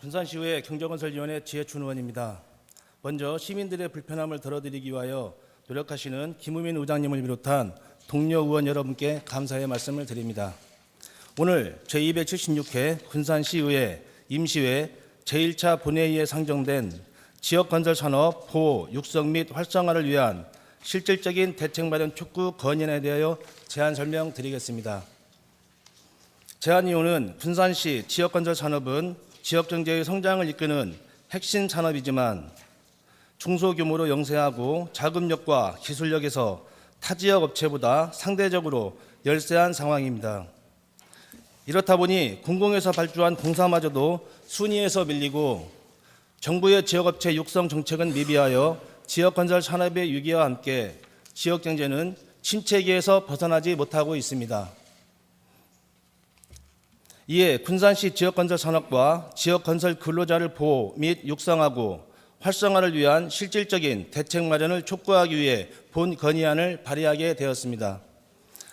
군산시의회 경제건설위원회 지혜춘 의원입니다. 먼저 시민들의 불편함을 덜어드리기 위하여 노력하시는 김우민 의장님을 비롯한 동료 의원 여러분께 감사의 말씀을 드립니다. 오늘 제276회 군산시의회 임시회 제1차 본회의에 상정된 지역건설산업 보호, 육성 및 활성화를 위한 실질적인 대책 마련 촉구 건의안에 대하여 제안 설명 드리겠습니다. 제안 이유는 군산시 지역건설 산업은 지역 경제의 성장을 이끄는 핵심 산업이지만 중소규모로 영세하고 자금력과 기술력에서 타 지역 업체보다 상대적으로 열세한 상황입니다. 이렇다 보니 공공에서 발주한 공사마저도 순위에서 밀리고 정부의 지역업체 육성 정책은 미비하여 지역건설 산업의 위기와 함께 지역 경제는 침체기에서 벗어나지 못하고 있습니다. 이에 군산시 지역건설 산업과 지역건설 근로자를 보호 및 육성하고 활성화를 위한 실질적인 대책 마련을 촉구하기 위해 본 건의안을 발의하게 되었습니다.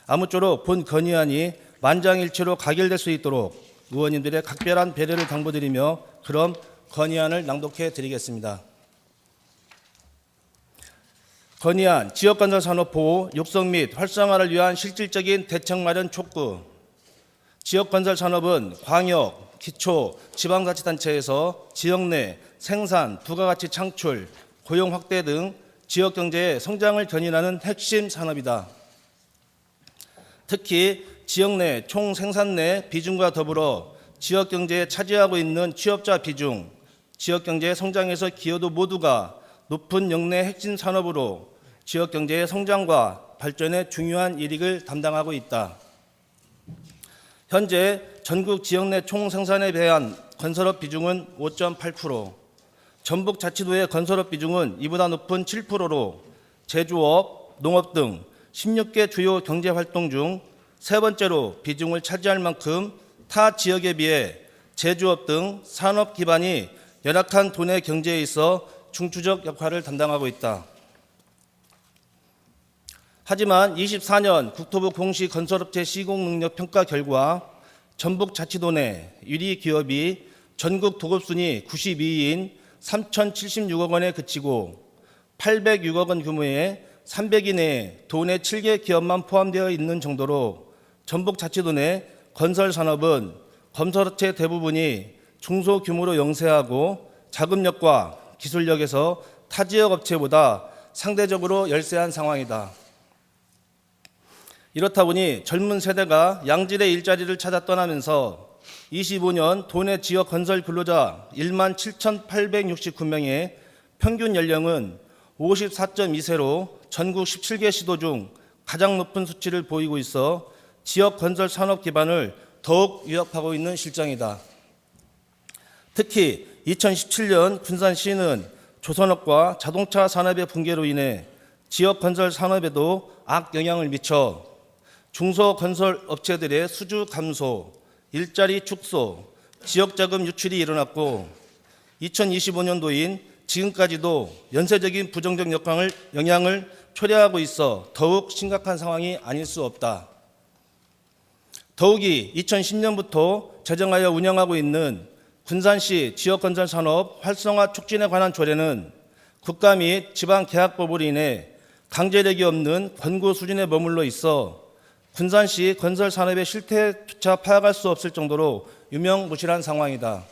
아무쪼록 본 건의안이 만장일치로 가결될 수 있도록 의원님들의 각별한 배려를 당부드리며 그럼 건의안을 낭독해 드리겠습니다. 건의안 지역건설 산업 보호, 육성 및 활성화를 위한 실질적인 대책 마련 촉구 지역 건설 산업은 광역, 기초, 지방자치단체에서 지역 내 생산, 부가가치 창출, 고용 확대 등 지역 경제의 성장을 견인하는 핵심 산업이다. 특히 지역 내 총 생산 내 비중과 더불어 지역 경제에 차지하고 있는 취업자 비중, 지역 경제의 성장에서 기여도 모두가 높은 영내 핵심 산업으로 지역 경제의 성장과 발전에 중요한 이익을 담당하고 있다. 현재 전국 지역 내 총 생산에 대한 건설업 비중은 5.8%, 전북 자치도의 건설업 비중은 이보다 높은 7%로 제조업, 농업 등 16개 주요 경제 활동 중 세 번째로 비중을 차지할 만큼 타 지역에 비해 제조업 등 산업 기반이 열악한 도내 경제에 있어 중추적 역할을 담당하고 있다. 하지만 24년 국토부 공시 건설업체 시공 능력 평가 결과 전북 자치도 내 1위 기업이 전국 도급 순위 92위인 3,076억 원에 그치고 806억 원 규모의 300위 내에 도내 7개 기업만 포함되어 있는 정도로 전북 자치도 내 건설 산업은 건설업체 대부분이 중소규모로 영세하고 자금력과 기술력에서 타 지역 업체보다 상대적으로 열세한 상황이다. 이렇다 보니 젊은 세대가 양질의 일자리를 찾아 떠나면서 25년 도내 지역 건설 근로자 1만 7,869명의 평균 연령은 54.2세로 전국 17개 시도 중 가장 높은 수치를 보이고 있어 지역 건설 산업 기반을 더욱 위협하고 있는 실정이다. 특히 2017년 군산시는 조선업과 자동차 산업의 붕괴로 인해 지역 건설 산업에도 악 영향을 미쳐 중소건설 업체들의 수주 감소, 일자리 축소, 지역자금 유출이 일어났고 2025년도인 지금까지도 연쇄적인 부정적 역광을, 영향을 초래하고 있어 더욱 심각한 상황이 아닐 수 없다. 더욱이 2010년부터 제정하여 운영하고 있는 군산시 지역건설산업 활성화 촉진에 관한 조례는 국가 및 지방 계약법으로 인해 강제력이 없는 권고 수준에 머물러 있어 군산시 건설 산업의 실태조차 파악할 수 없을 정도로 유명무실한 상황이다.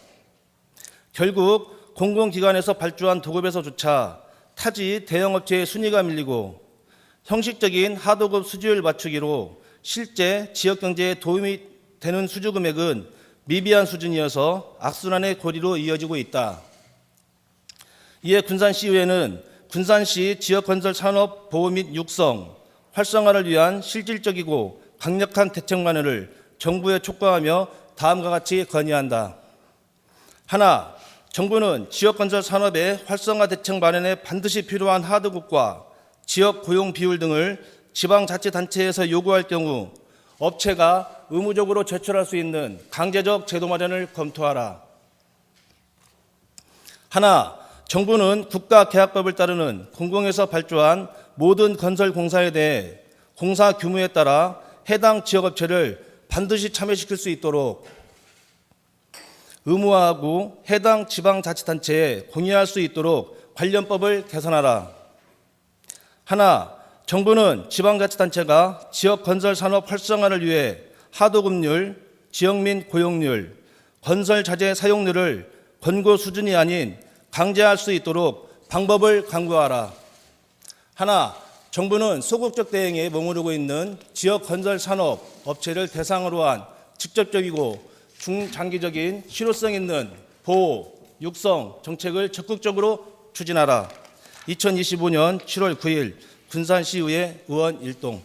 결국 공공기관에서 발주한 도급에서조차 타지 대형업체의 순위가 밀리고 형식적인 하도급 수주율 맞추기로 실제 지역 경제에 도움이 되는 수주 금액은 미비한 수준이어서 악순환의 고리로 이어지고 있다. 이에 군산시의회는 군산시 지역건설 산업 보호 및 육성, 활성화를 위한 실질적이고 강력한 대책 마련을 정부에 촉구하며 다음과 같이 건의한다. 하나, 정부는 지역건설 산업의 활성화 대책 마련에 반드시 필요한 하드급과 지역 고용 비율 등을 지방자치단체에서 요구할 경우 업체가 의무적으로 제출할 수 있는 강제적 제도 마련을 검토하라. 하나, 정부는 국가계약법을 따르는 공공에서 발주한 모든 건설 공사에 대해 공사 규모에 따라 해당 지역업체를 반드시 참여시킬 수 있도록 의무화하고 해당 지방자치단체에 공유할 수 있도록 관련법을 개선하라. 하나, 정부는 지방자치단체가 지역 건설 산업 활성화를 위해 하도급률, 지역민 고용률, 건설 자재 사용률을 권고 수준이 아닌 강제할 수 있도록 방법을 강구하라. 하나, 정부는 소극적 대응에 머무르고 있는 지역 건설 산업 업체를 대상으로 한 직접적이고 중장기적인 실효성 있는 보호, 육성 정책을 적극적으로 추진하라. 2025년 7월 9일 군산시의회 의원 일동